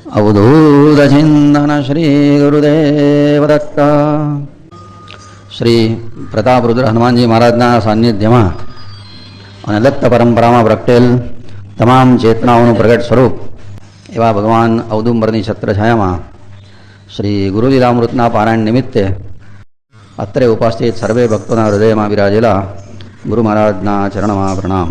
અવધૂતચિંતન શ્રી ગુરુદેવ દત્ત શ્રી પ્રતાપરુદ્ર હનુમાનજી મહારાજના સાનિધ્યમાં અને દત્ત પરંપરામાં પ્રગટેલ તમામ ચેતનાઓનું પ્રગટ સ્વરૂપ એવા ભગવાન ઔદુંબરની છત્રછાયામાં શ્રી ગુરુલીલામૃતના પારાયણ નિમિત્તે અત્રે ઉપસ્થિત સર્વે ભક્તોના હૃદયમાં બિરાજેલા ગુરુ મહારાજના ચરણમાં પ્રણામ.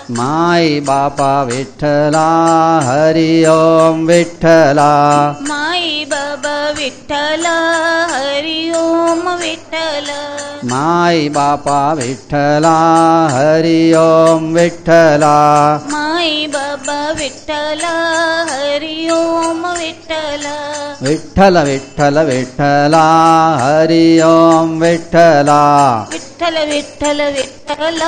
હરિ ઓમ વિઠ્ઠલા માય બાપા વિઠ્ઠલા હરિ ઓમ વિઠ્ઠલા માઈ બાબા વિઠ્ઠલા હરિ ઓમ વિઠ્ઠલા માય બાપા વિઠ્ઠલા હરિ ઓમ વિઠ્ઠલા માઈ બાબા વિઠ્ઠલા હરિ ઓમ વિઠ્ઠલા વિઠ્ઠલ વિઠ્ઠલ વિઠ્ઠલા હરિ ઓમ વિઠ્ઠલા વિઠ્ઠલ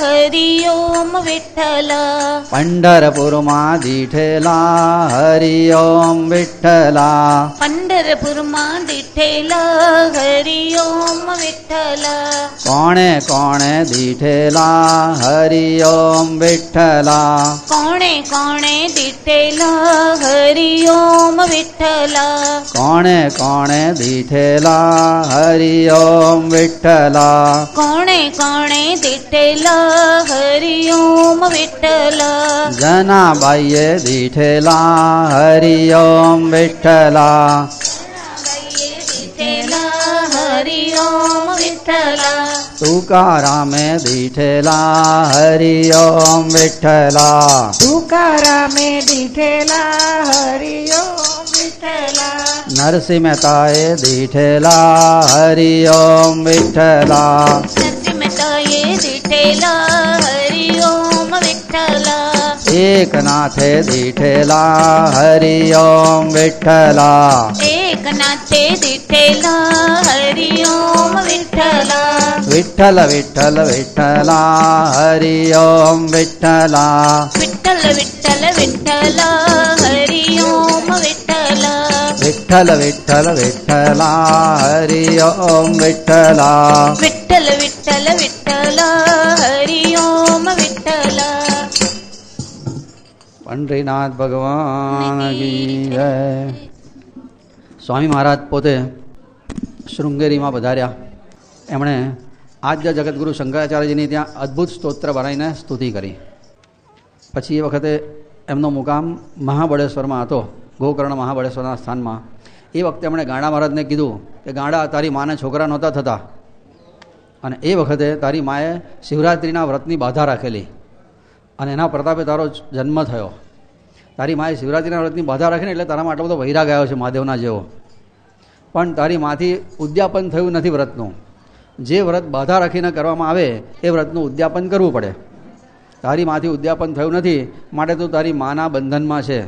હરિ ઓમ વિઠ્ઠલા પંઢરપુરમાં દીઠેલા હરિ ઓમ વિઠ્ઠલા પંઢરપુરમાં દીઠેલા હરિ ઓમ વિઠ્ઠલા કોણે કોણે દીઠેલા હરિ ઓમ વિઠ્ઠલા કોણે કોણે દીઠેલા હરિ ઓમ વિઠ્ઠલા કોણે કોણે દીઠેલા હરિ ઓમ વિઠ્ઠલા કોણે કોણે દીઠેલા હરિ ઓમ વિઠ્ઠલા. જનાબાઈએ દીઠેલા હરિ ઓમ વિઠ્ઠલા દીઠેલા હરિ ઓમ વિઠ્ઠલા. તુકારામે દીઠેલા હરિ ઓમ વિઠ્ઠલા. તુકારામે દીઠેલા હરિયો વિઠ્ઠલા. નરસિંહ મહેતાએ દીઠેલા હરિ ઓમ વિઠ્ઠલા. નરસિંહ મહેતાએ દીઠેલા હરિ ઓમ વિઠ્ઠલા એકનાથે દીઠેલા હરિ ઓમ વિઠ્ઠલા એકનાથે દીઠેલા હરિ ઓમ વિઠ્ઠલા વિઠ્ઠલ વિઠ્ઠલ વિઠ્ઠલા હરિ ઓમ વિઠ્ઠલા વિઠ્ઠલ વિઠ્ઠલ વિઠ્ઠલા હરિ ઓમ વિઠ્ઠલા વિઠ્ઠલ વિઠ્ઠલ વિઠ્ઠલા હરિ ઓમ વિઠ્ઠલા વિઠ્ઠલ પંડરીનાથ ભગવાન જય સ્વામી મહારાજ પોતે શૃંગેરીમાં પધાર્યા. એમણે આદ્ય જગતગુરુ શંકરાચાર્યજીની ત્યાં અદ્ભુત સ્તોત્ર બનાવીને સ્તુતિ કરી. પછી એ વખતે એમનો મુકામ મહાબળેશ્વરમાં હતો ગોકર્ણ મહાબળેશ્વરના સ્થાનમાં. એ વખતે એમણે ગાંડા મહારાજને કીધું કે ગાંડા તારી માને છોકરા નહોતા થતા. અને એ વખતે તારી માએ શિવરાત્રિના વ્રતની બાધા રાખેલી. અને એના પ્રતાપે તારો જન્મ થયો. તારી માએ શિવરાત્રિના વ્રતની બાધા રાખીને એટલે તારામાં આટલો બધો વૈરાગ આવ્યો છે મહાદેવના જેવો. પણ તારી માથી ઉદ્યાપન થયું નથી વ્રતનું. જે વ્રત બાધા રાખીને કરવામાં આવે એ વ્રતનું ઉદ્યાપન કરવું પડે. તારી માથી ઉદ્યાપન થયું નથી માટે તું તારી માના બંધનમાં છે.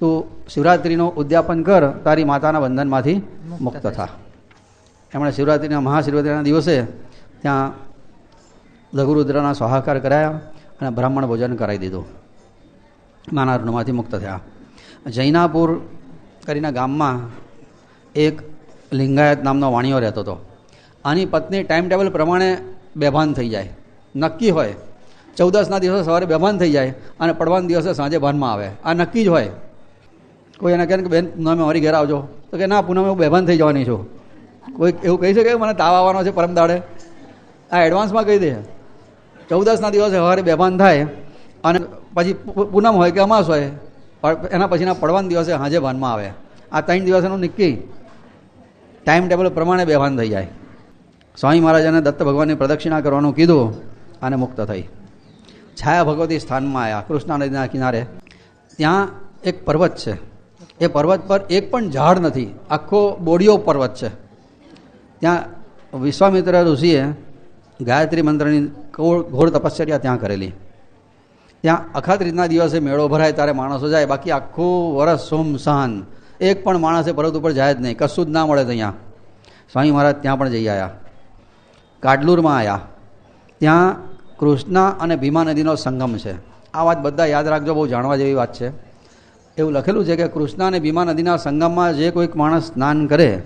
તું શિવરાત્રિનું ઉદ્યાપન કર તારી માતાના બંધનમાંથી મુક્ત થા. એમણે શિવરાત્રિના મહાશિવરાત્રિના દિવસે ત્યાં લઘુરુદ્રના સ્વાહાકાર કરાયા અને બ્રાહ્મણ ભોજન કરાવી દીધું. નાના ઋણમાંથી મુક્ત થયા. જૈનાપુર કરીને ગામમાં એક લિંગાયત નામનો વાણિયો રહેતો હતો. આની પત્ની ટાઈમ ટેબલ પ્રમાણે બેભાન થઈ જાય. નક્કી હોય, ચૌદસના દિવસે સવારે બેભાન થઈ જાય અને પડવાના દિવસે સાંજે ભાનમાં આવે. આ નક્કી જ હોય. કોઈ એને કહે કે, બેન, પૂનમે મારી ઘેર આવજો. તો કે, ના, પૂનમે હું બેભાન થઈ જવાની છું. કોઈ એવું કહી શકે મને તાવ આવવાનો છે પરમ દાડે. આ એડવાન્સમાં કહી દે. ચૌદસના દિવસે સવારે બેભાન થાય અને પછી પૂનમ હોય કે અમાસ હોય એના પછીના પડવાના દિવસે હાજે ભાનમાં આવે. આ ત્રણ દિવસનું નિક્કી ટાઈમ ટેબલ પ્રમાણે બેભાન થઈ જાય. સ્વામી મહારાજાને દત્ત ભગવાનની પ્રદક્ષિણા કરવાનું કીધું અને મુક્ત થઈ. છાયા ભગવતી સ્થાનમાં આવ્યા કૃષ્ણા નદીના કિનારે. ત્યાં એક પર્વત છે. એ પર્વત પર એક પણ ઝાડ નથી. આખો બોડિયો પર્વત છે. ત્યાં વિશ્વામિત્ર ઋષિએ ગાયત્રી મંત્રની ઘોર તપશ્ચર્યા ત્યાં કરેલી. ત્યાં અખાત રીતના દિવસે મેળો ભરાય ત્યારે માણસો જાય, બાકી આખું વરસ સુમસાન એક પણ માણસે પર્વત ઉપર જાય જ નહીં, કશું જ ના મળે ત્યાં. સ્વામી મહારાજ ત્યાં પણ જઈ આવ્યા કાડલુરમાં આવ્યા ત્યાં કૃષ્ણ અને ભીમા નદીનો સંગમ છે. આ વાત બધા યાદ રાખજો, બહુ જાણવા જેવી વાત છે. એવું લખેલું છે કે કૃષ્ણ અને ભીમા નદીના સંગમમાં જે કોઈક માણસ સ્નાન કરે,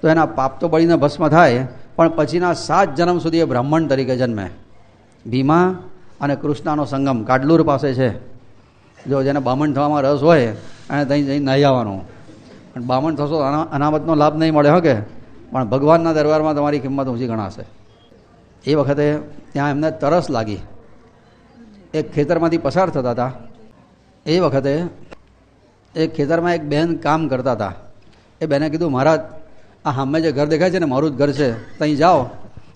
તો એના પાપ તો બળીને ભસ્મ થાય, પણ પછીના સાત જન્મ સુધી એ બ્રાહ્મણ તરીકે જન્મે. ભીમા અને કૃષ્ણનો સંગમ કાડલુર પાસે છે. જો જેને બામણ થવામાં રસ હોય, એને ત્યાં જઈને નાહી આવવાનું. પણ બામણ થશો અનામતનો લાભ નહીં મળે, હો કે? પણ ભગવાનના દરબારમાં તમારી કિંમત ઊંચી ગણાશે. એ વખતે ત્યાં એમને તરસ લાગી. એક ખેતરમાંથી પસાર થતા હતા. એ વખતે એક ખેતરમાં એક બહેન કામ કરતા હતા. એ બેને કીધું, મહારાજ, આ સામે જે ઘર દેખાય છે ને, મારું જ ઘર છે. ત્યાં જાઓ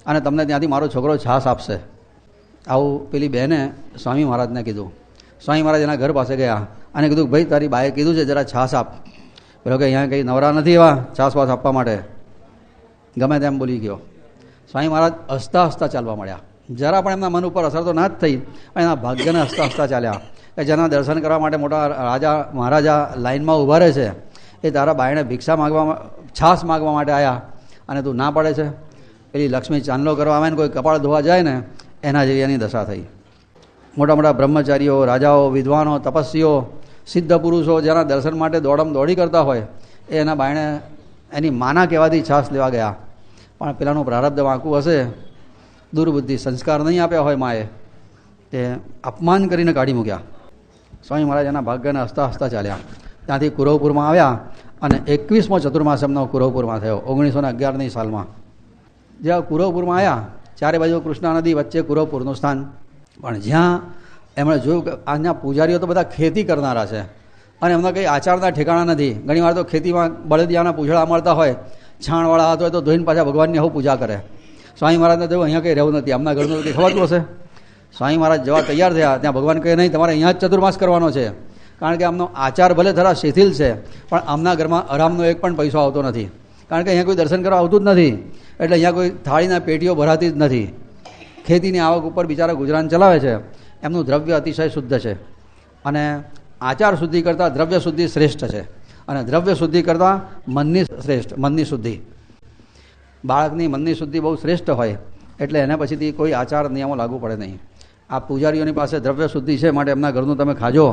અને તમને ત્યાંથી મારો છોકરો છાસ આપશે. આવું પેલી બહેને સ્વામી મહારાજને કીધું. સ્વામી મહારાજ એના ઘર પાસે ગયા અને કીધું, ભાઈ, તારી બાએ કીધું છે, જરા છાસ આપ. પેલો કે, અહીંયા કંઈ નવરા નથી એવા છાસ વાસ આપવા માટે. ગમે તેમ બોલી ગયો. સ્વામી મહારાજ હસતા હસતા ચાલવા મળ્યા. જરા પણ એમના મન ઉપર અસર તો ના જ થઈ, પણ એના ભાગ્યને હસતા હસતા ચાલ્યા. કે જેના દર્શન કરવા માટે મોટા રાજા મહારાજા લાઇનમાં ઊભા રહે છે, એ તારા બાયણે ભિક્ષા માગવા છાસ માગવા માટે આવ્યા અને તું ના પડે છે. પેલી લક્ષ્મી ચાંદલો કરવા આવે ને કોઈ કપાળ ધોવા જાય ને એના જેવી એની દશા થઈ. મોટા મોટા બ્રહ્મચારીઓ, રાજાઓ, વિદ્વાનો, તપસ્વીઓ, સિદ્ધ પુરુષો જેના દર્શન માટે દોડમ દોડી કરતા હોય, એ એના બાયણે એની માના કહેવાથી છાસ લેવા ગયા. પણ પેલાનું પ્રારબ્ધ વાંકું હશે, દુર્બુદ્ધિ સંસ્કાર નહીં આપ્યા હોય માએ, તે અપમાન કરીને કાઢી મૂક્યા. સ્વામી મહારાજ એના ભાગ્યને હસતા હસતા ચાલ્યા. ત્યાંથી કુરવપુરમાં આવ્યા અને એકવીસમો ચતુર્માસ એમનો કુરવપુરમાં થયો ઓગણીસો ને અગિયારની સાલમાં. જ્યાં કુરવપુરમાં આવ્યા ચારે બાજુ કૃષ્ણા નદી, વચ્ચે કુરવપુરનું સ્થાન. પણ જ્યાં એમણે જોયું કે આજના પૂજારીઓ તો બધા ખેતી કરનારા છે અને એમના કંઈ આચારના ઠેકાણા નથી. ઘણીવાર તો ખેતીમાં બળદિયાના પૂછડા મળતા હોય, છાણવાળા હાથ હોય તો ધોઈને પાછા ભગવાનની હું પૂજા કરે. સ્વામી મહારાજને જોયું અહીંયા કંઈ રહેવું નથી. આમના ઘરનું કંઈ ખબર હશે? સ્વામી મહારાજ જવા તૈયાર થયા. ત્યાં ભગવાન કહે, નહીં, તમારે અહીંયા જ ચતુર્માસ કરવાનો છે. કારણ કે આમનો આચાર ભલે થરા શિથિલ છે, પણ આમના ઘરમાં આરામનો એક પણ પૈસો આવતો નથી. કારણ કે અહીંયા કોઈ દર્શન કરવા આવતું જ નથી. એટલે અહીંયા કોઈ થાળીના પેટીઓ ભરાતી જ નથી. ખેતીની આવક ઉપર બિચારા ગુજરાન ચલાવે છે. એમનું દ્રવ્ય અતિશય શુદ્ધ છે. અને આચાર શુદ્ધિ કરતાં દ્રવ્ય શુદ્ધિ શ્રેષ્ઠ છે. અને દ્રવ્ય શુદ્ધિ કરતાં મનની શ્રેષ્ઠ, મનની શુદ્ધિ. બાળકની મનની શુદ્ધિ બહુ શ્રેષ્ઠ હોય, એટલે એના પછીથી કોઈ આચાર નિયમો લાગુ પડે નહીં. આ પૂજારીઓની પાસે દ્રવ્ય શુદ્ધિ છે માટે એમના ઘરનું તમે ખાજો.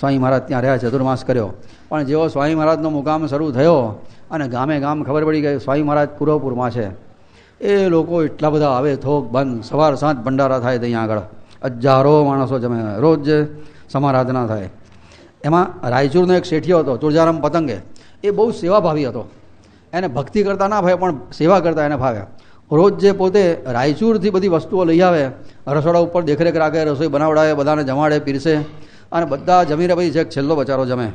સ્વામી મહારાજ ત્યાં રહ્યા, ચતુર્માસ કર્યો. પણ જેવો સ્વામી મહારાજનો મુકામ શરૂ થયો અને ગામે ગામ ખબર પડી ગઈ સ્વામી મહારાજ પૂર્વપુરમાં છે. એ લોકો એટલા બધા આવે, થોક બંધ, સવાર સાંજ ભંડારા થાય ત્યાં આગળ. હજારો માણસો જમે, રોજ સમારાધના થાય. એમાં રાયચૂરનો એક શેઠિયો હતો, તુળજારામ પતંગે. એ બહુ સેવાભાવી હતો. એને ભક્તિ કરતા ના ભાવે, પણ સેવા કરતા એને ભાવે. રોજ જે પોતે રાયચૂરથી બધી વસ્તુઓ લઈ આવે, રસોડા ઉપર દેખરેખ રાખે, રસોઈ બનાવડાવે, બધાને જમાડે, પીરસે. અને બધા જમીને પછી છેક છેલ્લો બચારો જમે.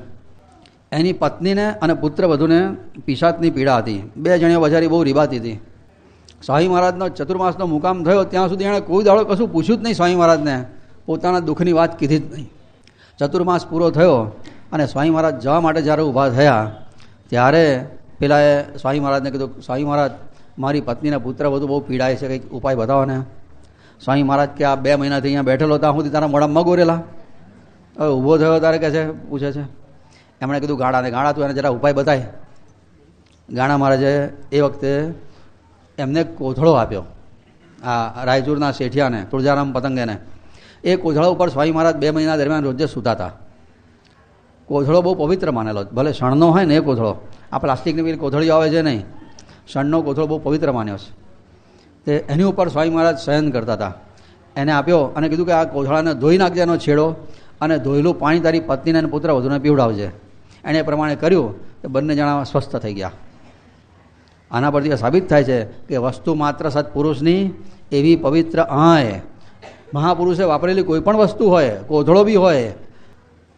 એની પત્નીને અને પુત્ર વધુને પિશાચની પીડા હતી. બે જણીઓ બજારી બહુ રીબાતી હતી. સ્વામી મહારાજનો ચતુર્માસનો મુકામ થયો ત્યાં સુધી એણે કોઈ દાડો કશું પૂછ્યું જ નહીં સ્વામી મહારાજને. પોતાના દુઃખની વાત કીધી જ નહીં. ચતુર્માસ પૂરો થયો અને સ્વામી મહારાજ જવા માટે જ્યારે ઊભા થયા, ત્યારે પેલાએ સ્વામી મહારાજને કીધું, સ્વામી મહારાજ, મારી પત્નીને પુત્ર બધું બહુ પીડાય છે, કંઈક ઉપાય બતાવો ને. સ્વામી મહારાજ કે, આ બે મહિનાથી અહીંયા બેઠેલો ત્યાં સુધી તારા મોઢામાં મગ ઓરેલા. હવે ઊભો થયો તારે કહે છે? પૂછે છે. એમણે કીધું ગાળાને ગાળા તું, એને જરા ઉપાય બતાય. ગાણા મહારાજે એ વખતે એમને કોથળો આપ્યો, આ રાયચૂરના શેઠિયાને, તુળજારામ પતંગેને. એ કોથળા ઉપર સ્વામી મહારાજ બે મહિના દરમિયાન રોજે સૂતા હતા કોથળો બહુ પવિત્ર માનેલો. ભલે શણનો હોય ને એ કોથળો. આ પ્લાસ્ટિકની પેલી કોથળીઓ આવે છે નહીં. શણનો કોથળો બહુ પવિત્ર માન્યો છે. તે એની ઉપર સ્વામી મહારાજ શયન કરતા હતા. એને આપ્યો અને કીધું કે આ કોથળાને ધોઈ નાખજે એનો છેડો. અને ધોયેલું પાણી તારી પત્નીને અને પુત્ર વધુને પીવડાવજે. એણે એ પ્રમાણે કર્યું કે બંને જણા સ્વસ્થ થઈ ગયા. આના પરથી સાબિત થાય છે કે વસ્તુ માત્ર સત્પુરુષની એવી પવિત્ર આય. મહાપુરુષે વાપરેલી કોઈ પણ વસ્તુ હોય, કોથળો બી હોય,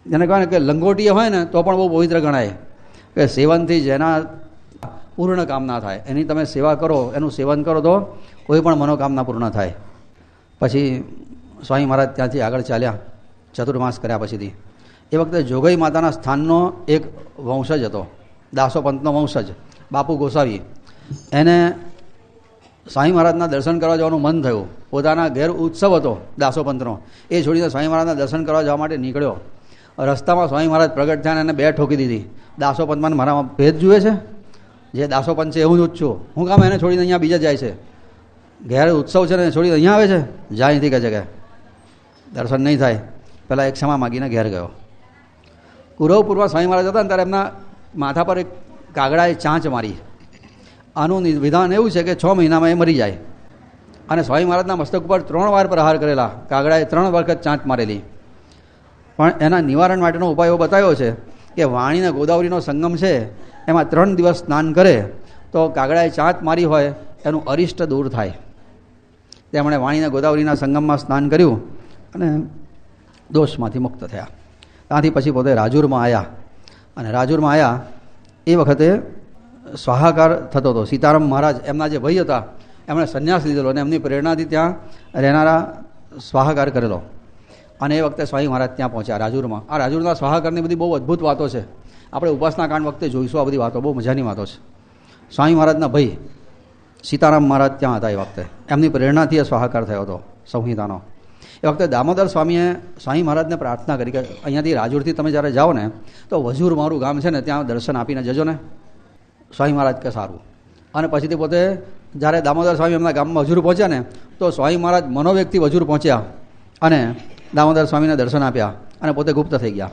જેને કહેવાય કે લંગોટીએ હોય ને તો પણ બહુ પવિત્ર ગણાય. કે સેવનથી જેના પૂર્ણ કામના થાય, એની તમે સેવા કરો, એનું સેવન કરો તો કોઈ પણ મનોકામના પૂર્ણ થાય. પછી સ્વામી મહારાજ ત્યાંથી આગળ ચાલ્યા. ચતુર્માસ કર્યા પછીથી. એ વખતે જોગઈ માતાના સ્થાનનો એક વંશજ હતો. દાસો પંથનો વંશજ બાપુ ગોસાવી એને સ્વામી મહારાજના દર્શન કરવા જવાનું મન થયું. પોતાના ઘેર ઉત્સવ હતો દાસો પંથનો એ છોડીને સ્વામી મહારાજના દર્શન કરવા જવા માટે નીકળ્યો. રસ્તામાં સ્વામી મહારાજ પ્રગટ થયા અને એને બે ઠોકી દીધી. દાસો પંથમાં મારામાં ભેદ જુએ છે? જે દાસો પંથ છે એવું જ છું હું કામ એને છોડીને અહીંયા બીજા જાય છે? ઘેર ઉત્સવ છે ને છોડીને અહીંયા આવે છે? જાય છે કે? દર્શન નહીં થાય. પહેલાં એક ક્ષમા માગીને ઘેર ગયો. કુરવપુરમાં સ્વામી મહારાજ હતા ને ત્યારે એમના માથા પર એક કાગડાએ ચાંચ મારી. આનું વિધાન એવું છે કે છ મહિનામાં એ મરી જાય. અને સ્વામી મહારાજના મસ્તક ઉપર ત્રણ વાર પ્રહાર કરેલા. કાગડાએ ત્રણ વખત ચાંચ મારેલી. પણ એના નિવારણ માટેનો ઉપાય એવો બતાવ્યો છે કે વાણી અને ગોદાવરીનો સંગમ છે, એમાં ત્રણ દિવસ સ્નાન કરે, તો કાગડાએ ચાંચ મારી હોય, એનું અરિષ્ટ દૂર થાય. તેમણે વાણીને ગોદાવરીના સંગમમાં સ્નાન કર્યું અને દોષમાંથી મુક્ત થયા. ત્યાંથી પછી પોતે રાજુરમાં આવ્યા અને રાજુરમાં આવ્યા એ વખતે સ્વાહાકાર થતો હતો. સીતારામ મહારાજ એમના જે ભાઈ હતા, એમણે સંન્યાસ લીધેલો અને એમની પ્રેરણાથી ત્યાં રહેનારા સ્વાહાકાર કરેલો. અને એ વખતે સ્વામી મહારાજ ત્યાં પહોંચ્યા રાજુરમાં. આ રાજુરના સ્વાહાકારની બધી બહુ અદ્ભુત વાતો છે. આપણે ઉપાસના કાંડ વખતે જોઈશું આ બધી વાતો. બહુ મજાની વાતો છે. સ્વામી મહારાજના ભાઈ સીતારામ મહારાજ ત્યાં હતા એ વખતે. એમની પ્રેરણાથી એ સ્વાહાકાર થયો હતો, સંહિતાનો. એ વખતે દામોદર સ્વામીએ સ્વામી મહારાજને પ્રાર્થના કરી કે અહીંયાથી રાજુરથી તમે જ્યારે જાઓ ને, તો વજુર મારું ગામ છે ને, ત્યાં દર્શન આપીને જજો ને. સ્વામી મહારાજ કે સારું. અને પછીથી પોતે જ્યારે દામોદર સ્વામી એમના ગામમાં વજુર પહોંચ્યા ને, તો સ્વામી મહારાજ મનોવ્યક્તિ વજૂર પહોંચ્યા અને દામોદર સ્વામીને દર્શન આપ્યા અને પોતે ગુપ્ત થઈ ગયા.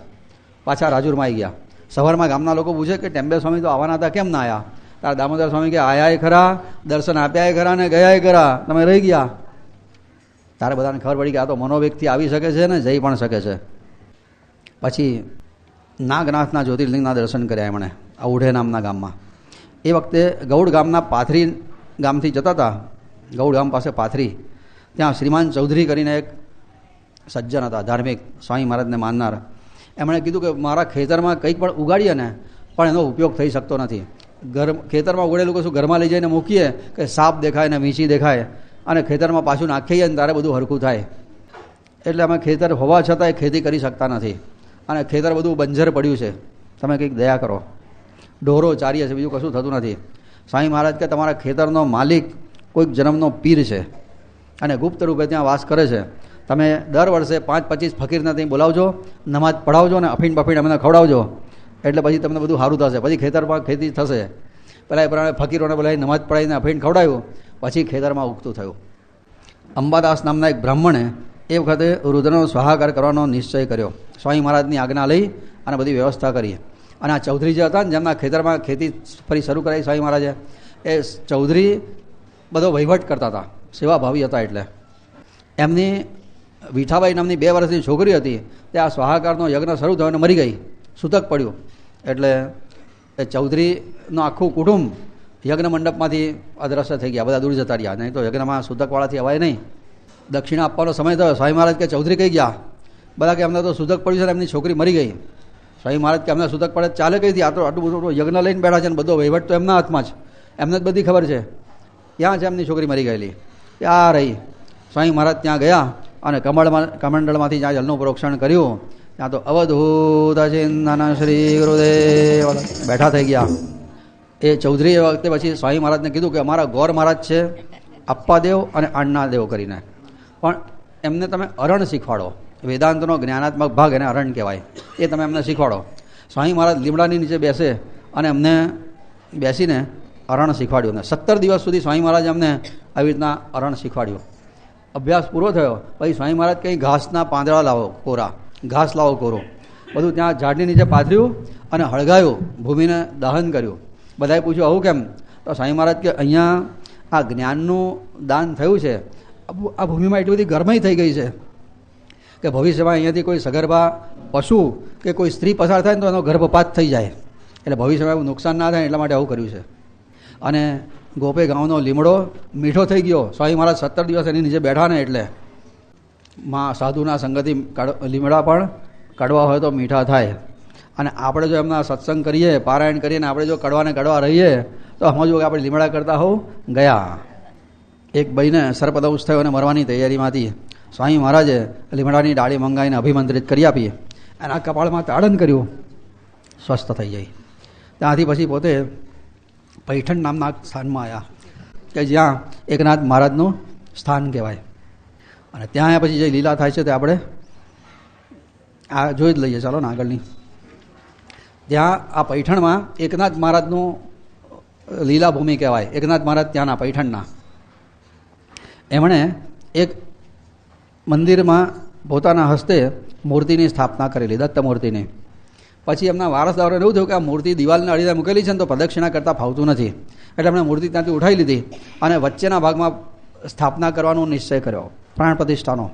પાછા રાજુરમાં આવી ગયા. સવારમાં ગામના લોકો પૂછે કે ટેમ્બે સ્વામી તો આવવાના હતા, કેમ ના આવ્યા ત્યારે દામોદર સ્વામી કે આયા ખરા, દર્શન આપ્યાય ખરા ને ગયાય ખરા, તમે રહી ગયા. તારે બધાને ખબર પડી કે આ તો મનોવ્યક્તિ આવી શકે છે ને જઈ પણ શકે છે. પછી નાગનાથના જ્યોતિર્લિંગના દર્શન કર્યા એમણે, આ નામના ગામમાં. એ વખતે ગૌડ ગામના પાથરી ગામથી જતા હતા. ગૌડ ગામ પાસે પાથરી. ત્યાં શ્રીમાન ચૌધરી કરીને એક સજ્જન હતા, ધાર્મિક સ્વામી મહારાજને માનનાર. એમણે કીધું કે મારા ખેતરમાં કંઈક પણ ઉગાડીએ ને, પણ એનો ઉપયોગ થઈ શકતો નથી. ઘર ખેતરમાં ઉગડેલું કશું ઘરમાં લઈ જઈને મૂકીએ કે સાપ દેખાય ને વીંછી દેખાય. અને ખેતરમાં પાછું નાખીએ ને ત્યારે બધું હરખું થાય. એટલે અમે ખેતર હોવા છતાંય ખેતી કરી શકતા નથી. અને ખેતર બધું બંજર પડ્યું છે. તમે કંઈક દયા કરો. ઢોરો ચારીએ છે, બીજું કશું થતું નથી. સ્વામી મહારાજ કે તમારા ખેતરનો માલિક કોઈક જન્મનો પીર છે. અને ગુપ્ત રૂપે ત્યાં વાસ કરે છે. તમે દર વર્ષે પાંચ પચીસ ફકીરને ત્યાં બોલાવજો નમાજ પઢાવજો ને અફીણ બફીણ અમને ખવડાવજો. એટલે પછી તમને બધું સારું થશે. પછી ખેતરમાં ખેતી થશે. પહેલાં એ પ્રમાણે ફકીરોને બોલાવી નમાજ પઢાવીને અફીણ ખવડાવ્યું. પછી ખેતરમાં ઉગતું થયું. અંબાદાસ નામના એક બ્રાહ્મણે એ વખતે રુદ્રનો સ્વાહાકાર કરવાનો નિશ્ચય કર્યો. સ્વામી મહારાજની આજ્ઞા લઈ અને બધી વ્યવસ્થા કરી. અને આ ચૌધરી જે હતા ને જેમના ખેતરમાં ખેતી ફરી શરૂ કરાવી સ્વામી મહારાજે, એ ચૌધરી બધો વહીવટ કરતા હતા. સેવાભાવી હતા એટલે. એમની વિઠાબાઈ નામની બે વર્ષની છોકરી હતી, તે આ સ્વાહાકારનો યજ્ઞ શરૂ થયો અને મરી ગઈ. સૂતક પડ્યું. એટલે એ ચૌધરીનું આખું કુટુંબ યજ્ઞ મંડપમાંથી અદ્રશ્ય થઈ ગયા, બધા દૂર જતા રહ્યા. નહીં તો યજ્ઞમાં સુધકવાળાથી અવાય નહીં. દક્ષિણા આપવાનો સમય થયો. સ્વામી મહારાજ કે ચૌધરી કહી ગયા? બધા કે અમને તો સુધક પડ્યું છે એમની છોકરી મરી ગઈ. સ્વામી મહારાજ કે અમને સુધક પડે ચાલે કઈ આ તો આટલું બધું યજ્ઞ લઈને બેઠા છે ને બધો વહીવટ તો એમના હાથમાં જ. એમને જ બધી ખબર છે. ક્યાં છે એમની છોકરી મરી ગયેલી? ત્યાં રહી? સ્વામી મહારાજ ત્યાં ગયા અને કમળમાં કમંડળમાંથી જ્યાં જલનું પ્રોક્ષણ કર્યું, ત્યાં તો અવધૂત ચિંતન શ્રી ગુરુદેવ. બેઠા થઈ ગયા. એ ચૌધરી એ વખતે પછી સ્વામી મહારાજને કીધું કે અમારા ગોર મહારાજ છે અપ્પાદેવ અને અણ્ણાદેવ કરીને. પણ એમને તમે અરણ શીખવાડો. વેદાંતનો જ્ઞાનાત્મક ભાગ એને અરણ કહેવાય. એ તમે એમને શીખવાડો. સ્વામી મહારાજ લીમડાની નીચે બેસે અને એમને બેસીને અરણ શીખવાડ્યું. અને સત્તર દિવસ સુધી સ્વામી મહારાજ અમને આવી રીતના અરણ શીખવાડ્યું. અભ્યાસ પૂરો થયો. પછી સ્વામી મહારાજ કંઈ ઘાસના પાંદડા લાવો, કોરા. ઘાસ લાવો, કોરો. બધું ત્યાં ઝાડની નીચે પાથર્યું અને હળગાયું, ભૂમિને દહન કર્યું. બધાએ પૂછ્યું, આવું કેમ? તો સ્વામી મહારાજ કે, અહીંયા આ જ્ઞાનનું દાન થયું છે. આ ભૂમિમાં એટલી બધી ગરમાઈ થઈ ગઈ છે કે ભવિષ્યમાં અહીંયાથી કોઈ સગર્ભા પશુ કે કોઈ સ્ત્રી પસાર થાય ને તો એનો ગર્ભપાત થઈ જાય. એટલે ભવિષ્યમાં એવું નુકસાન ના થાય એટલા માટે આવું કર્યું છે. અને ગોપે ગામનો લીમડો મીઠો થઈ ગયો. સ્વામી મહારાજ સત્તર દિવસ એની નીચે બેઠા ને એટલે માં સાધુના સંગતિ લીમડા પણ કડવા હોય તો મીઠા થાય. અને આપણે જો એમના સત્સંગ કરીએ, પારાયણ કરીએ ને આપણે જો કડવાને કડવા રહીએ, તો સમજવું કે આપણે લીમડા કરતા હોવ ગયા. એક ભાઈને સર્પદંશ થયો અને મરવાની તૈયારીમાંથી સ્વામી મહારાજે લીમડાની ડાળી મંગાવીને અભિમંત્રિત કરી આપી. એના કપાળમાં તાડન કર્યું. સ્વસ્થ થઈ જાય ત્યાંથી પછી પોતે પૈઠણ નામના સ્થાનમાં આવ્યા કે જ્યાં એકનાથ મહારાજનું સ્થાન કહેવાય. અને ત્યાં પછી જે લીલા થાય છે તે આપણે આ જોઈ જ લઈએ. ચાલો ને આગળની. ત્યાં આ પૈઠણમાં એકનાથ મહારાજનું લીલા ભૂમિ કહેવાય. એકનાથ મહારાજ ત્યાંના પૈઠણના. એમણે એક મંદિરમાં પોતાના હસ્તે મૂર્તિની સ્થાપના કરેલી દત્ત મૂર્તિની પછી એમના વારસદારોને એવું થયું કે આ મૂર્તિ દિવાલને અડીને મૂકેલી છે ને તો પ્રદક્ષિણા કરતાં ફાવતું નથી. એટલે એમણે મૂર્તિ ત્યાંથી ઉઠાવી લીધી અને વચ્ચેના ભાગમાં સ્થાપના કરવાનો નિશ્ચય કર્યો, પ્રાણ પ્રતિષ્ઠાનો.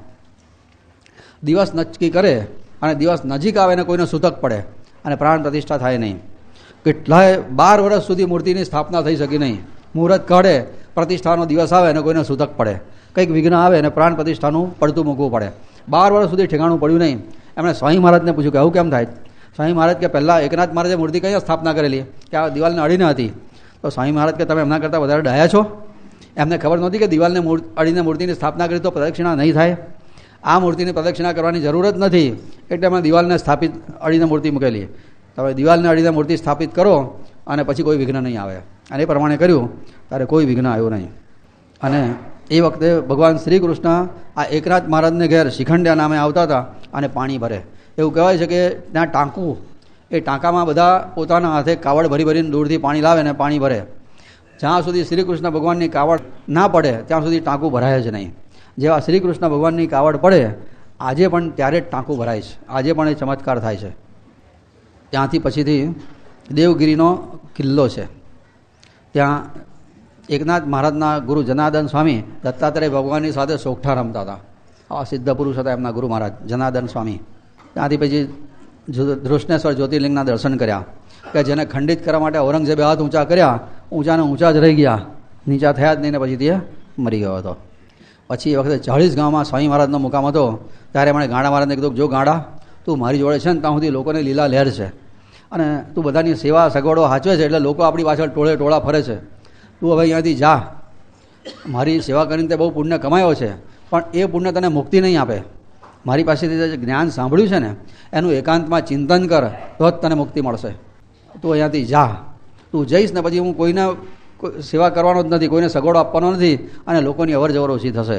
દિવસ નક્કી કરે અને દિવસ નજીક આવે ને કોઈને સૂતક પડે. અને પ્રાણ પ્રતિષ્ઠા થાય નહીં. કેટલાય બાર વર્ષ સુધી મૂર્તિની સ્થાપના થઈ શકી નહીં. મુહૂર્ત કાઢે, પ્રતિષ્ઠાનો દિવસ આવે અને કોઈને સૂતક પડે. કંઈક વિઘ્ન આવે અને પ્રાણ પ્રતિષ્ઠાનું પડતું મૂકવું પડે. બાર વર્ષ સુધી ઠેકાણું પડ્યું નહીં. એમણે સ્વામી મહારાજને પૂછ્યું કે આવું કેમ થાય? સ્વામી મહારાજ કે પહેલાં એકનાથ મહારાજે મૂર્તિ કઈ સ્થાપના કરેલી? કે આ દિવાલને અડીને હતી. તો સ્વામી મહારાજ કે તમે એમના કરતાં વધારે ડાયા છો? એમને ખબર નહોતી કે દિવાલને અડીને મૂર્તિની સ્થાપના કરી તો પ્રદક્ષિણા નહીં થાય? આ મૂર્તિની પ્રદક્ષિણા કરવાની જરૂર જ નથી. એટલે અમે દિવાલને સ્થાપિત, અડીને મૂર્તિ મૂકેલી. તમે દિવાલને અડીને મૂર્તિ સ્થાપિત કરો અને પછી કોઈ વિઘ્ન નહીં આવે. અને એ પ્રમાણે કર્યું, ત્યારે કોઈ વિઘ્ન આવ્યું નહીં. અને એ વખતે ભગવાન શ્રી કૃષ્ણ આ એકનાથ મહારાજને ઘેર શિખંડિયા નામે આવતા હતા અને પાણી ભરે. એવું કહેવાય છે કે ત્યાં ટાંકું, એ ટાંકામાં બધા પોતાના હાથે કાવડ ભરી ભરીને દૂરથી પાણી લાવે અને પાણી ભરે. જ્યાં સુધી શ્રી કૃષ્ણ ભગવાનની કાવડ ના પડે, ત્યાં સુધી ટાંકું ભરાય જ નહીં. જેવા શ્રી કૃષ્ણ ભગવાનની કાવડ પડે, આજે પણ ત્યારે જ ટાંકું ભરાય છે. આજે પણ એ ચમત્કાર થાય છે. ત્યાંથી પછીથી દેવગીરીનો કિલ્લો છે. ત્યાં એકનાથ મહારાજના ગુરુ જનાર્દન સ્વામી દત્તાત્રેય ભગવાનની સાથે સોગઠા રમતા હતા. આવા સિદ્ધ પુરુષ હતા એમના ગુરુ મહારાજ, જનાર્દન સ્વામી. ત્યાંથી પછી ધૃષ્ણેશ્વર જ્યોતિર્લિંગના દર્શન કર્યા. કે જેને ખંડિત કરવા માટે ઔરંગઝેબે હાથ ઊંચા કર્યા, ઊંચાને ઊંચા જ રહી ગયા. નીચા થયા જ નહીં ને પછી તે મરી ગયો હતો. પછી એ વખતે ચાળીસ ગામમાં સ્વામી મહારાજનો મુકામ હતો, ત્યારે મને ગાંડા મહારાજને કીધું, જો ગાંડા, તું મારી જોડે છે ને, ત્યાં સુધી લોકોને લીલા લહેર છે. અને તું બધાની સેવા સગવડો સાચવે છે, એટલે લોકો આપણી પાછળ ટોળે ટોળા ફરે છે. તું હવે અહીંયાથી જા. મારી સેવા કરીને તે બહુ પુણ્ય કમાયો છે, પણ એ પુણ્ય તને મુક્તિ નહીં આપે. મારી પાસેથી જે જ્ઞાન સાંભળ્યું છે ને, એનું એકાંતમાં ચિંતન કર, તો જ તને મુક્તિ મળશે. તું અહીંયાથી જા. તું જઈશ ને પછી હું કોઈને કોઈ સેવા કરવાનો જ નથી, કોઈને સગવડો આપવાનો નથી અને લોકોની અવર જવર ઓછી થશે.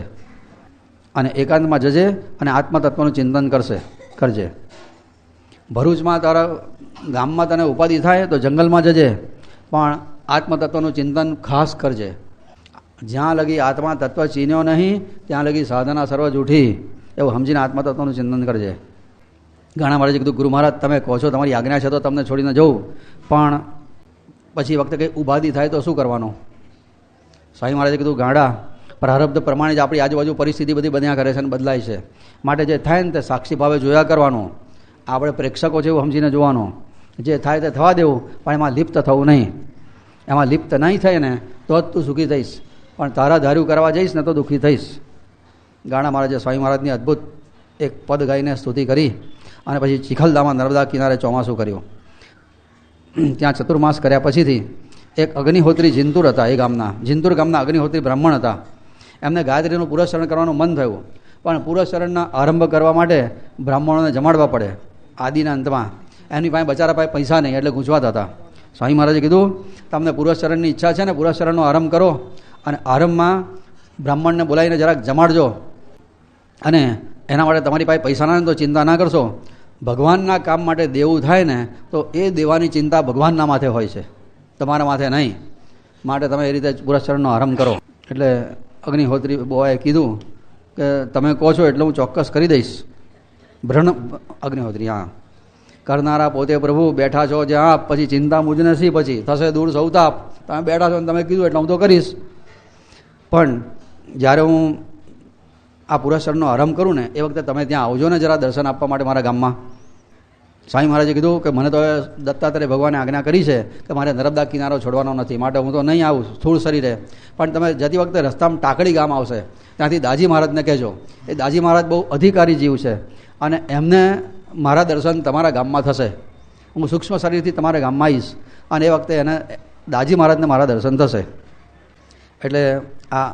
અને એકાંતમાં જજે અને આત્મતત્વનું ચિંતન કરશે, કરજે. ભરૂચમાં તારા ગામમાં તને ઉપાધિ થાય તો જંગલમાં જજે, પણ આત્મતત્વનું ચિંતન ખાસ કરજે. જ્યાં લગી આત્મા તત્વ ચીન્યો નહીં, ત્યાં લગી સાધના સર્વ જૂઠી એવું સમજીને આત્મતત્વનું ચિંતન કરજે. ઘણા મહારાજે કીધું, ગુરુ મહારાજ, તમે કહો છો, તમારી આજ્ઞા છે તો તમને છોડીને જવું. પણ પછી વખતે કંઈ ઉપાધિ થાય તો શું કરવાનું? સ્વામી મહારાજે કીધું, ગાડા, પ્રારબ્ધ પ્રમાણે જ આપણી આજુબાજુ પરિસ્થિતિ બધી બન્યા કરે છે અને બદલાય છે. માટે જે થાય ને તે સાક્ષી ભાવે જોયા કરવાનું. આપણે પ્રેક્ષકો છે એવું સમજીને જોવાનું. જે થાય તે થવા દેવું, પણ એમાં લિપ્ત થવું નહીં. એમાં લિપ્ત નહીં થાય ને તો જ તું સુખી થઈશ. પણ તારા ધાર્યું કરવા જઈશ ને તો દુઃખી થઈશ. ગાણા મહારાજે સ્વામી મહારાજની અદ્ભુત એક પદ ગાઈને સ્તુતિ કરી અને પછી ચીખલદામાં નર્મદા કિનારે ચોમાસું કર્યું. ત્યાં ચતુર્માસ કર્યા પછીથી એક અગ્નિહોત્રી જિંતુર હતા એ ગામના. જિંતુર ગામના અગ્નિહોત્રી બ્રાહ્મણ હતા. એમને ગાયત્રીનું પુરસ્કરણ કરવાનું મન થયું. પણ પુરસ્કરણના આરંભ કરવા માટે બ્રાહ્મણોને જમાડવા પડે. આદિના અંતમાં એમની પાસે બચારા પાસે પૈસા નહીં એટલે ગૂંચવાતા હતા. સ્વામી મહારાજે કીધું, તમને પુરસ્કરણની ઈચ્છા છે ને પુરસ્કરણનો આરંભ કરો અને આરંભમાં બ્રાહ્મણને બોલાવીને જરાક જમાડજો. અને એના માટે તમારી પાસે પૈસા ના તો ચિંતા ના કરશો. ભગવાનના કામ માટે દેવું થાય ને, તો એ દેવાની ચિંતા ભગવાનના માથે હોય છે. તમારા માથે નહીં. માટે તમે એ રીતે પુરસ્ચરણનો આરંભ કરો. એટલે અગ્નિહોત્રી બોવાએ કીધું કે તમે કહો છો એટલે હું ચોક્કસ કરી દઈશ. ભ્રણ અગ્નિહોત્રી, હા. કરનારા પોતે પ્રભુ બેઠા છો જ્યાં પછી ચિંતા મુજને સી પછી થશે દૂર સૌતાપ. તમે બેઠા છો ને તમે કીધું એટલે હું તો કરીશ. પણ જ્યારે હું આ પુરસ્કારનો આરંભ કરું ને, એ વખતે તમે ત્યાં આવજો ને જરા દર્શન આપવા માટે મારા ગામમાં. સ્વામી મહારાજે કીધું કે મને તો દત્તાત્રેય ભગવાને આજ્ઞા કરી છે કે મારે નર્મદા કિનારો છોડવાનો નથી, માટે હું તો નહીં આવું, સ્થૂળ શરીરે. પણ તમે જતી વખતે રસ્તામાં ટાકડી ગામ આવશે, ત્યાંથી દાજી મહારાજને કહેજો. એ દાજી મહારાજ બહુ અધિકારી જીવ છે અને એમને મારા દર્શન તમારા ગામમાં થશે. હું સૂક્ષ્મ શરીરથી તમારા ગામમાં આવીશ અને એ વખતે એને દાજી મહારાજને મારા દર્શન થશે. એટલે આ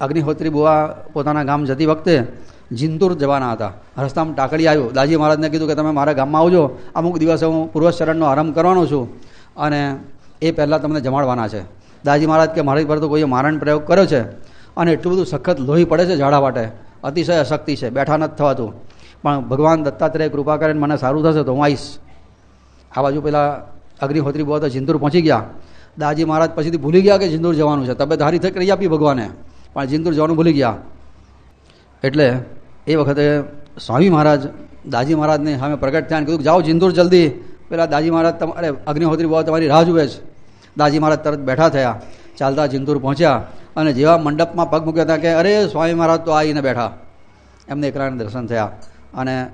અગ્નિહોત્રી બુવા પોતાના ગામ જતી વખતે જિંતુર જવાના હતા. રસ્તામાં ટાકડી આવ્યો. દાજી મહારાજને કીધું કે તમે મારા ગામમાં આવજો. અમુક દિવસે હું પૂર્વશરણનો આરંભ કરવાનો છું અને એ પહેલાં તમને જમાડવાના છે. દાજી મહારાજ કે મારી પર તો કોઈએ મારણ પ્રયોગ કર્યો છે અને એટલું બધું સખત લોહી પડે છે ઝાડા માટે અતિશય અશક્તિ છે. બેઠા નથી થવાતું. પણ ભગવાન દત્તાત્રેય કૃપા કરીને મને સારું થશે તો હું આવીશ. આ બાજુ પેલા અગ્નિહોત્રી બહુ તો જિંદુર પહોંચી ગયા. દાજી મહારાજ પછીથી ભૂલી ગયા કે જિંદુર જવાનું છે. તબિયત હારી થઈ કરી આપી ભગવાને. પણ જિંદુર જવાનું ભૂલી ગયા. એટલે એ વખતે સ્વામી મહારાજ, દાજી મહારાજને સામે પ્રગટ થયા કીધું જાઓ જિંદુર જલ્દી. પેલા દાજી મહારાજ તમારે અગ્નિહોત્રી બહુ તમારી રાહ જુએ છે. દાજી મહારાજ તરત બેઠા થયા, ચાલતા જિંદુર પહોંચ્યા અને જેવા મંડપમાં પગ મૂક્યા હતા કે, અરે, સ્વામી મહારાજ તો આવીને બેઠા. એમને એકરાને દર્શન થયા અને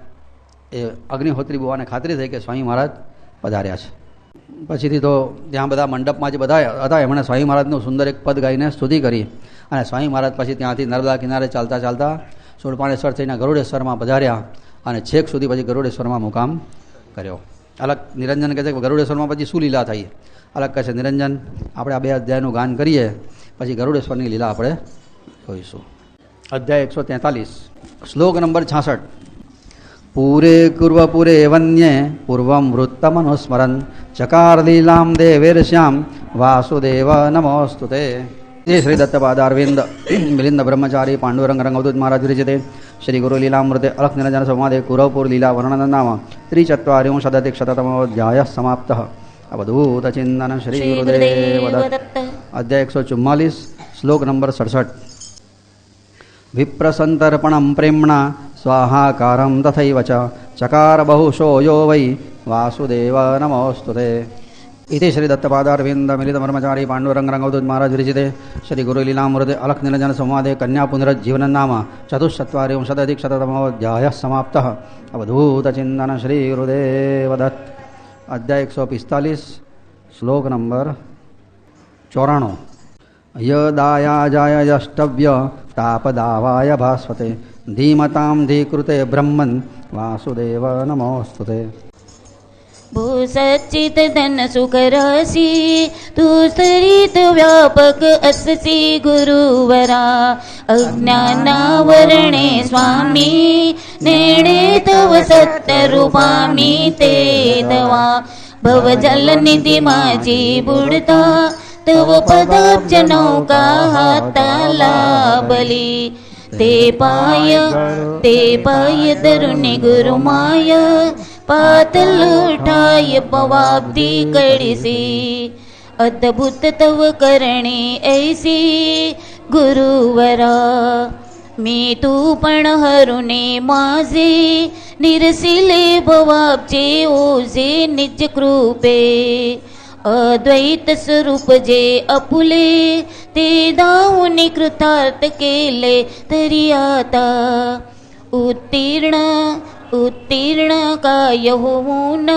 એ અગ્નિહોત્રી બુવાને ખાતરી થઈ કે સ્વામી મહારાજ પધાર્યા છે. પછીથી તો ત્યાં બધા મંડપમાં જે બધા હતા, એમણે સ્વામી મહારાજનું સુંદર એક પદ ગાઈને સ્તુતિ કરી. અને સ્વામી મહારાજ પછી ત્યાંથી નર્મદા કિનારે ચાલતા ચાલતા સુરપાણેશ્વર થઈને ગરુડેશ્વરમાં પધાર્યા અને છેક સુધી પછી ગરુડેશ્વરમાં મુકામ કર્યો. અલગ નિરંજન કહે છે કે ગરુડેશ્વરમાં પછી શું લીલા થઈ અલગ કહે છે, નિરંજન, આપણે આ બે અધ્યાયનું ગાન કરીએ, પછી ગરુડેશ્વરની લીલા આપણે જોઈશું. અધ્યાય એકસો તેતાલીસ. શ્લોક નંબર છાસઠ. પૂરે કુર્વ પુરે વન્યે પૂર્વમ વૃત્તમનુસ્મરન ચકાર લીલામ દેવેર્ષ્યામ વાસુદેવ નમોસ્તુ તે તે શ્રી દત્તપાદારવિંદ મિલિંદ બ્રહ્મચારી પાંડુરંગ રંગવદૂત મહારાજ વિરચિતે શ્રી ગુરુ લીલામૃતે અલખ નિરંજન સંવાદે કુરવપુર લીલા વર્ણન નામ ત્રિચત્વારિંશદધિક શતતમોધ્યાય સમાપ્ત અવધૂત ચિંતન શ્રી ગુરુદેવ દત્ત અધ્યાય એકસો ચુમ્માલીસ શ્લોક નંબર સડસઠ વિપ્રસંતર્પણ પ્રેમ્ણા સ્વાહાકારમ તથૈવ ચ ચકાર બહુશો યો વૈ વાસુદેવ નમોસ્તુ તે ઇતિ શ્રી દત્તપાદારવિંદ મિલિત બ્રહ્મચારી પાંડુરંગ રંગવદૂત મહારાજ વિરચિતે શ્રી ગુરુલીલામૃતે અલખ નિરંજન સંવાદે કન્યા પુનરજીવન નામ ચતુશ્ચત્વારિંશદધિક શતતમોધ્યાય સમાપ્ત અવધૂત ચિંતન શ્રી ગુરુદેવ દત્ત અધ્યાય એકસો પિસ્તાલીસ શ્લોક નંબર ચોરાણું યદાયાજાય યષ્ટવ્ય धीमतां धीकृते ब्रह्मन् वासुदेव नमोऽस्तु ते भू सच्चिदनसुखरसि तु व्यापक अससि गुरुवरा। अज्ञानावरणे स्वामी नेणे तव सत्तरूपामी ते तवा भवजलनिधि माझी बुडता तव पदाब्ज नौका हाताला बली। ते पाय ते पाय धरुणे गुरुमाय पातल ठाय पवाब्दी कळीसी अद्भुत तव करणे ऐसी गुरुवरा मी तू पण हरुणे माझे निरसिले भवाब्जे ओझे निज कृपे અદ્વૈત સ્વરૂપ જે અપુલે, તે દાઉની કૃતાર્થ કેલે तरी ઉત્તીર્ણ ઉત્તીર્ણ કાય काय ન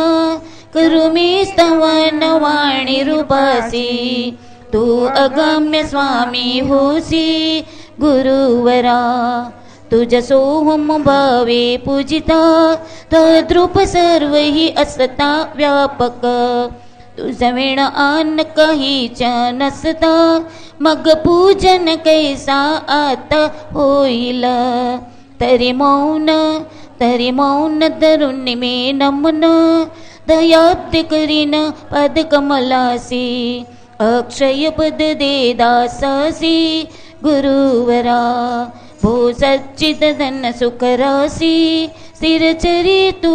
કરુમી સ્તવન વાણી રૂપાસી. તું અગમ્ય સ્વામી હોસી, ગુરુવરા. તુજ સોહમ ભાવે પૂજિતા, તદ્રુપ સર્વ હિ અસતા વ્યાપક. તુઝવેણ આન કહી ચ નસતા મગ પૂજન કૈસા આત હોઈલ તરી મૌન તરી મૌન તરુણિ મે નમન દયાબ્દ કરીન પદ કમલાસી અક્ષય પદ દે દાસસી ગુરુવરા ભૂ સચ્ચિદ ધન સુખ રાસી સ્થિર ચરી તુ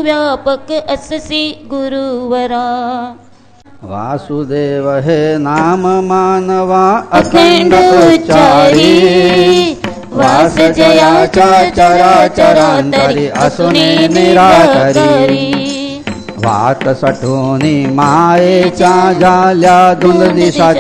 વ્યાપક અસસી ગુરુવરા વાસુદેવ હે નામ માનવા અખંડ અખંડ ઉચ્ચારી વાસ જયા ચા ચરાચરાંતરી અસુને નિરાકરી વાત સઠોની માએ ચા જાલ્યા ધૂંધ દિશા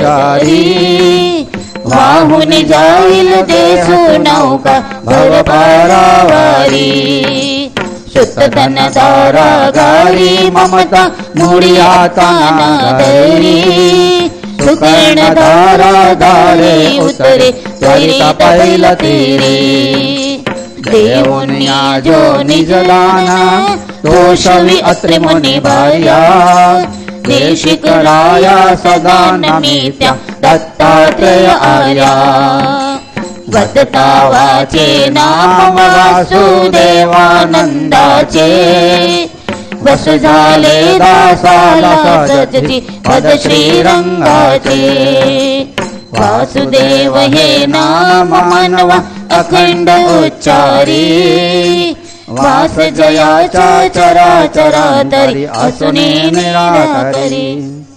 ચારી વાહુની જાઈલ દેશુ નૌકા ભવ પારાવારી શુદ્ધ ધન ધારા ગારી મમતા મૂળિયા તાના ધરી સુકર્ણ ધારા ધારે ઉતરે ત્વરિતા પહેલા તીરી દેવોન્યા જો નિજ દાના દોષવિ અત્રે મુનિ ભાર્યા દેશિક રાયા સદા નમિત્યા દત્તાત્રેય આર્યા વદતા વાચે નામ વાસુદેવાનંદાચે વસ ઝાલે દાસાલા સજજી પદ શ્રીરંગાચે વાસુદેવ હે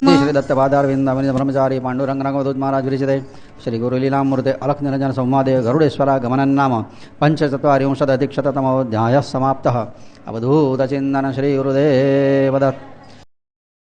નામ માનવા અખંડ ઉચ્ચારી વાસ જયા ચ ચરાચરાતરી અસુને નિરાકરી શ્રી શ્રી દત્ત પાદાર વૃંદાવન બ્રહ્મચારી પાંડુરંગ રંગવદૂત મહારાજ વિરચિતે શ્રી